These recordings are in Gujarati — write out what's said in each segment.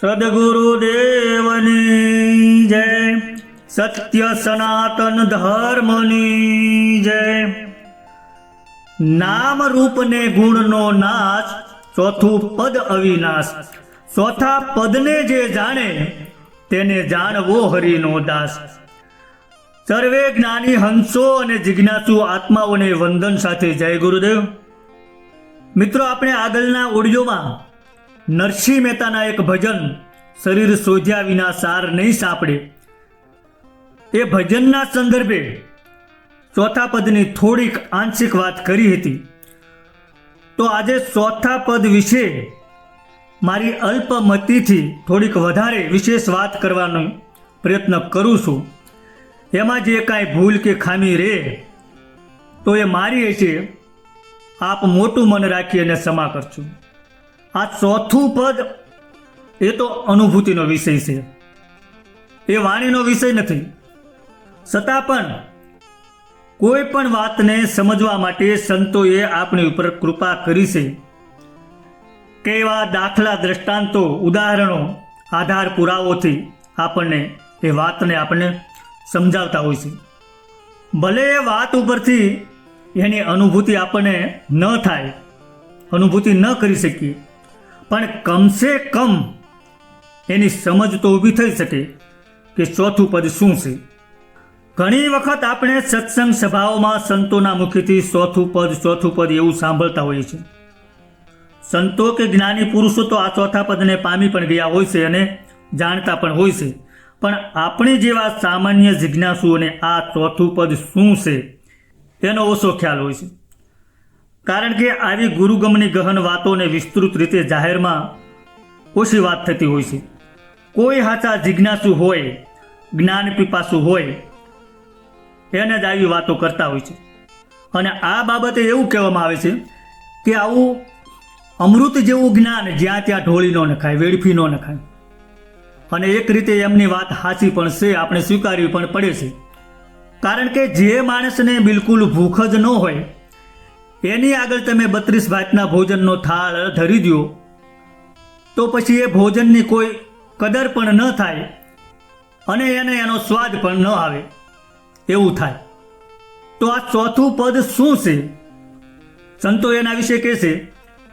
સદગુરુદેવની જય સત્ય સનાતન ધર્મની જય નામ રૂપને ગુણનો નાશ ચોથું પદ અવિનાશ ચોથા પદને જે જાણે તેને જાણવો હરિનો દાસ. સર્વે જ્ઞાની હંસો અને જિજ્ઞાસુ આત્માઓને વંદન સાથે જય ગુરુદેવ. મિત્રો, આપણે આગળના ઓડિયોમાં નરસિંહ મહેતાના એક ભજન શરીર સોજ્યા વિના સાર નહીં સાંપડે. એ ભજનના સંદર્ભે ચોથા પદની થોડીક આંશિક વાત કરી હતી. તો આજે ચોથા પદ વિશે મારી અલ્પમતીથી થોડીક વધારે વિશેષ વાત કરવાનો પ્રયત્ન કરું છું. એમાં જે કાંઈ ભૂલ કે ખામી રહે, તો એ મારી હશે. આપ મોટું મન રાખી અને ક્ષમા કરજો. આ ચોથું પદ એ તો અનુભૂતિનો વિષય છે. એ વાણીનો વિષય નથી. છતાં પણ કોઈ પણ વાતને સમજવા માટે સંતોએ આપણી ઉપર કૃપા કરી છે કે એવા દાખલા દ્રષ્ટાંતો, ઉદાહરણો, આધાર પુરાવોથી આપણને એ વાતને આપણને સમજાવતા હોય છે. ભલે એ વાત ઉપરથી એની અનુભૂતિ આપણને ન થાય, અનુભૂતિ ન કરી શકીએ પણ કમસે કમ એની સમજ તો ઊભી થઈ શકે કે ચોથું પદ શું છે. ઘણી વખત આપણે સત્સંગ સભાઓમાં સંતોના મુખેથી ચોથું પદ ચોથું પદ એવું સાંભળતા હોઈએ છીએ. સંતો કે જ્ઞાની પુરુષો તો આ ચોથા પદને પામી પણ ગયા હોય છે અને જાણતા પણ હોય છે. પણ આપણી જેવા સામાન્ય જિજ્ઞાસુઓને આ ચોથું પદ શું છે, એનો ઓછો ખ્યાલ હોય છે. કારણ કે આવી ગુરુગમની ગહન વાતોને વિસ્તૃત રીતે જાહેરમાં ઓછી વાત થતી હોય છે. કોઈ હાચા જિજ્ઞાસુ હોય, જ્ઞાન પીપાસુ હોય, એને જ આવી વાતો કરતા હોય છે. અને આ બાબતે એવું કહેવામાં આવે છે કે આવું અમૃત જેવું જ્ઞાન જ્યાં ત્યાં ઢોળી ન નખાય, વેડફી ન નખાય. અને એક રીતે એમની વાત સાચી પણ છે, આપણે સ્વીકારવી પણ પડે છે. કારણ કે જે માણસને બિલકુલ ભૂખ જ ન હોય એની આગળ તમે બત્રીસ ભાતના ભોજનનો થાળ ધરી દો તો પછી એ ભોજનની કોઈ કદર પણ ન થાય અને એને એનો સ્વાદ પણ ન આવે. એવું થાય. તો આ ચોથું પદ શું છે? સંતો એના વિશે કહે છે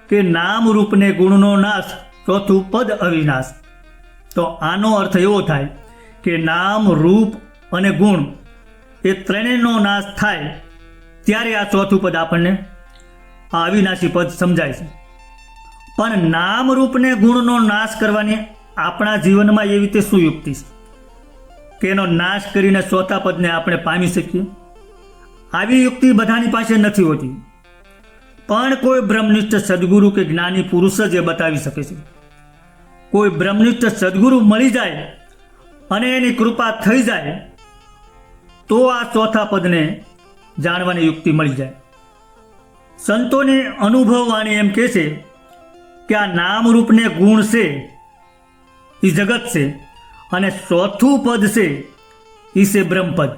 કે નામ રૂપને ગુણનો નાશ, ચોથું પદ અવિનાશ. તો આનો અર્થ એવો થાય કે નામ, રૂપ અને ગુણ એ ત્રણેયનો નાશ થાય. ત્યારે આ ચોથું પદ આપણને આ અવિનાશી પદ સમજાય છે. પણ નામ રૂપને ગુણનો નાશ કરવાની આપણા જીવનમાં એવી રીતે શું યુક્તિ છે? એનો નાશ કરીને ચોથા પદને આપણે પામી શકીએ. આવી યુક્તિ બધાની પાસે નથી હોતી. પણ કોઈ બ્રહ્મનિષ્ઠ સદગુરુ કે જ્ઞાની પુરુષ જ એ બતાવી શકે છે. કોઈ બ્રહ્મનિષ્ઠ સદગુરુ મળી જાય અને એની કૃપા થઈ જાય, તો આ ચોથા પદને જાણવાની યુક્તિ મળી જાય. સંતોની અનુભવવાણી એમ કહે છે કે આ નામરૂપને ગુણ છે એ જગત છે, અને ચોથું પદ છે એ છે બ્રહ્મપદ.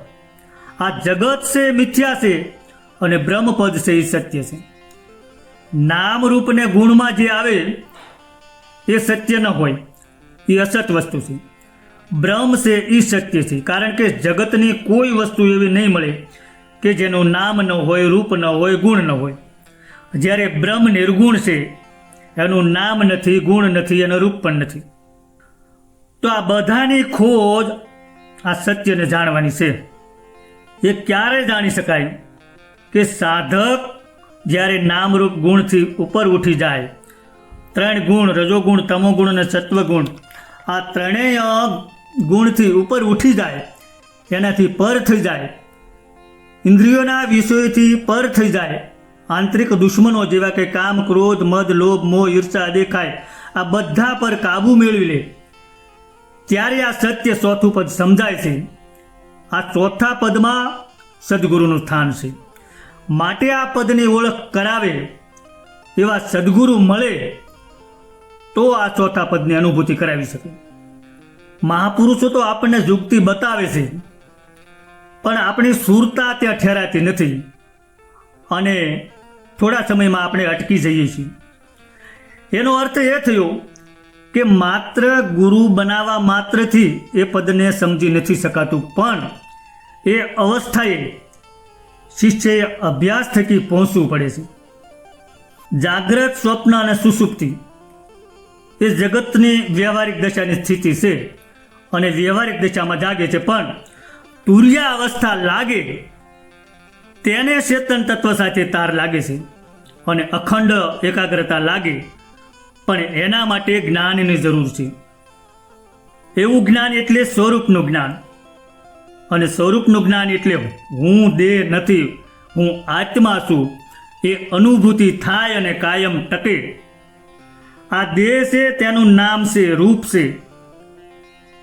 આ જગત છે, મિથ્યા છે, અને બ્રહ્મપદ છે એ સત્ય છે. નામ રૂપને ગુણમાં જે આવે, એ સત્ય ન હોય એ અસત વસ્તુ છે. બ્રહ્મ છે એ સત્ય છે, કારણ કે જગતની કોઈ વસ્તુ એવી નહીં મળે કે જેનું નામ ન હોય, રૂપ ન હોય, ગુણ ન હોય. જ્યારે બ્રહ્મ નિર્ગુણ છે, એનું નામ નથી, ગુણ નથી, એનું રૂપ પણ નથી. તો આ બધાની ખોજ આ સત્યને જાણવાની છે. એ ક્યારે જાણી શકાય? કે સાધક જ્યારે નામરૂપ ગુણથી ઉપર ઉઠી જાય, ત્રણ ગુણ, રજોગુણ, તમોગુણ અને સત્વગુણ, આ ત્રણેય ગુણથી ઉપર ઉઠી જાય, એનાથી પર થઈ જાય. ઇન્દ્રિયોના વિષયોથી પર થઈ જાય. આંતરિક દુશ્મનો જેવા કે કામ, ક્રોધ, મદ, લોભ, મોહ, ઈર્ષા દેખાય. આ બધા પર કાબૂ મેળવી લે. ત્યારે આ સત્ય ચોથું પદ સમજાય છે. આ ચોથા પદમાં સદગુરુનું સ્થાન છે. માટે આ પદની ઓળખ કરાવે એવા સદગુરુ મળે તો આ ચોથા પદની અનુભૂતિ કરાવી શકે. મહાપુરુષો તો આપણને જુક્તિ બતાવે છે. પણ આપણી સુરતા ત્યાં ઠેરાતી નથી. અને થોડા સમયમાં આપણે અટકી જઈએ છીએ. એનો અર્થ એ થયો કે માત્ર ગુરુ બનાવવા માત્રથી એ પદને સમજી નથી શકાતું, પણ એ અવસ્થાએ શિષ્યએ અભ્યાસ થકી પહોંચવું પડે છે. જાગ્રત સ્વપ્ન અને સુસુપ્તિ એ જગતની વ્યવહારિક દશાની સ્થિતિ છે અને વ્યવહારિક દશામાં જાગે છે, પણ તુર્યા અવસ્થા લાગે તેને ચેતન તત્વ સાથે તાર લાગે છે અને અખંડ એકાગ્રતા લાગે, પણ એના માટે જ્ઞાનની જરૂર છે. એવું જ્ઞાન એટલે સ્વરૂપનું જ્ઞાન. અને સ્વરૂપનું જ્ઞાન એટલે હું દેહ નથી, હું આત્મા છું, એ અનુભૂતિ થાય અને કાયમ ટકે. આ દેહ છે, તેનું નામ છે, રૂપ છે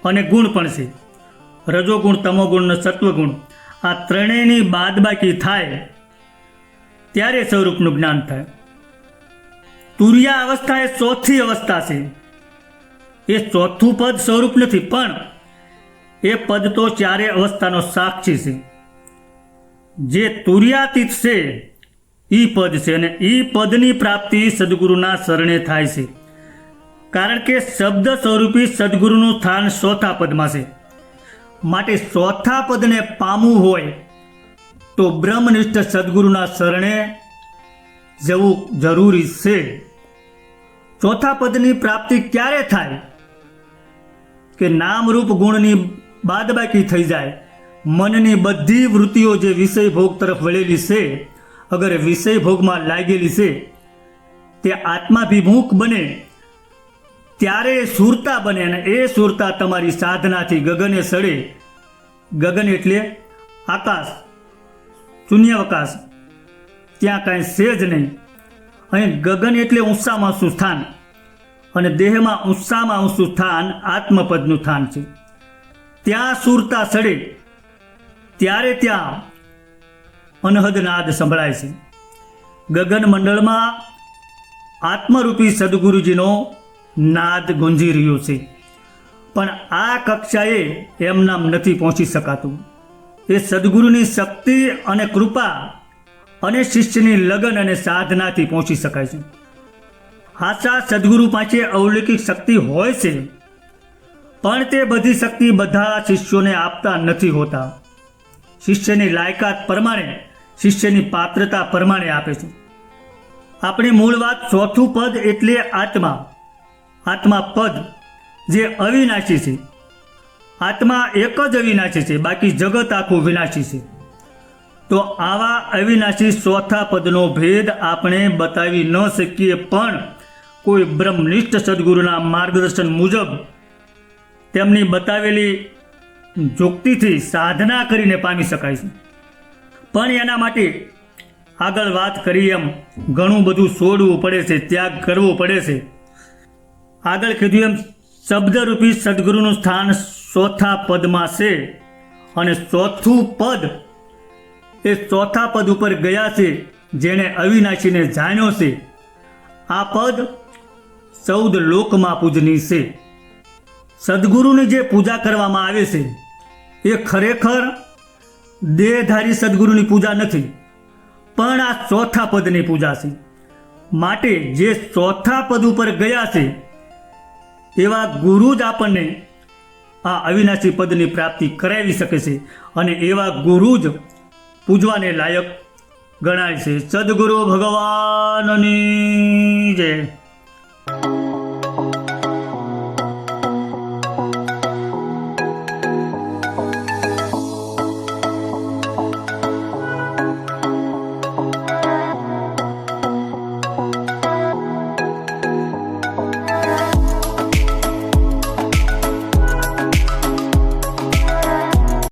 અને ગુણ પણ છે. રજોગુણ તમોગુણ ને સત્વગુણ આ ત્રણેયની બાદબાકી થાય, ત્યારે સ્વરૂપનું જ્ઞાન થાય. તુર્યા અવસ્થા એ ચોથી અવસ્થા છે. એ ચોથું પદ સ્વરૂપ નથી, પણ એ પદ તો ચારે અવસ્થાનો સાક્ષી છે. જે તુર્યાતીત છે એ પદ છે અને એ પદની પ્રાપ્તિ સદગુરુના શરણે થાય છે. કારણ કે શબ્દ સ્વરૂપી સદગુરુનું સ્થાન ચોથા પદમાં છે. માટે ચોથા પદને પામવું હોય તો બ્રહ્મનિષ્ઠ સદગુરુના શરણે જવું જરૂરી છે. ચોથા પદની પ્રાપ્તિ ક્યારે થાય? કે નામરૂપ ગુણની બાદબાકી થઈ જાય. મનની બધી વૃત્તિઓ જે વિષય ભોગ તરફ વળેલી છે, અગર વિષય ભોગમાં લાગેલી છે, તે આત્માભિમુખ બને ત્યારે એ સુરતા બને અને એ સુરતા તમારી સાધનાથી ગગને સડે. ગગન એટલે આકાશ, શૂન્યાવકાશ. ત્યાં કાંઈ છે જ નહીં. અહીં ગગન એટલે ઊંચામાં ઊંચું સ્થાન. અને દેહમાં ઊંચામાં ઊંચું સ્થાન આત્મપદનું સ્થાન છે. ત્યાં સુરતા સડે. ત્યારે ત્યાં અનહદ નાદ સંભળાય છે. ગગન મંડળમાં આત્મરૂપી સદગુરુજીનો નાદ ગુંજી રહ્યું છે. પણ આ કક્ષાએ એમ નામ નથી પહોંચી શકાતું. એ સદગુરુની શક્તિ અને કૃપા અને શિષ્યની લગન અને સાધનાથી પહોંચી શકાય છે. આશા સદગુરુ પાસે અવલૌકિક શક્તિ હોય છે, પણ તે બધી શક્તિ બધા શિષ્યોને આપતા નથી હોતા. શિષ્યની લાયકાત પ્રમાણે, શિષ્યની પાત્રતા પ્રમાણે આપે છે. આપણી મૂળ વાત ચોથું પદ એટલે આત્મા. આત્મા પદ જે અવિનાશી છે. આત્મા એક જ અવિનાશી છે, બાકી જગત આખું વિનાશી છે. તો આવા અવિનાશી ચોથા પદનો ભેદ આપણે બતાવી ન શકીએ, પણ કોઈ બ્રહ્મનિષ્ઠ સદગુરુના માર્ગદર્શન મુજબ તેમની બતાવેલી જોક્તિથી સાધના કરીને પામી શકાય છે. પણ એના માટે આગળ વાત કરી એમ, ઘણું બધું છોડવું પડે છે, ત્યાગ કરવો પડે છે. આગળ કીધું એમ, શબ્દરૂપી સદગુરુનું સ્થાન ચોથા પદમાં છે. અને ચોથું પદ એ ચોથા પદ ઉપર ગયા છે, જેણે અવિનાશીને જાણ્યો છે. આ પદ ચૌદ લોકમાં પૂજની છે. સદગુરુની જે પૂજા કરવામાં આવે છે, એ ખરેખર દેહધારી સદગુરુની પૂજા નથી, પણ આ ચોથા પદની પૂજા છે. માટે જે ચોથા પદ ઉપર ગયા છે એવા ગુરુ જ આપણને આ અવિનાશી પદની પ્રાપ્તિ કરાવી શકે છે અને એવા ગુરુ જ પૂજવાને લાયક ગણાય છે. સદગુરુ ભગવાનની જય.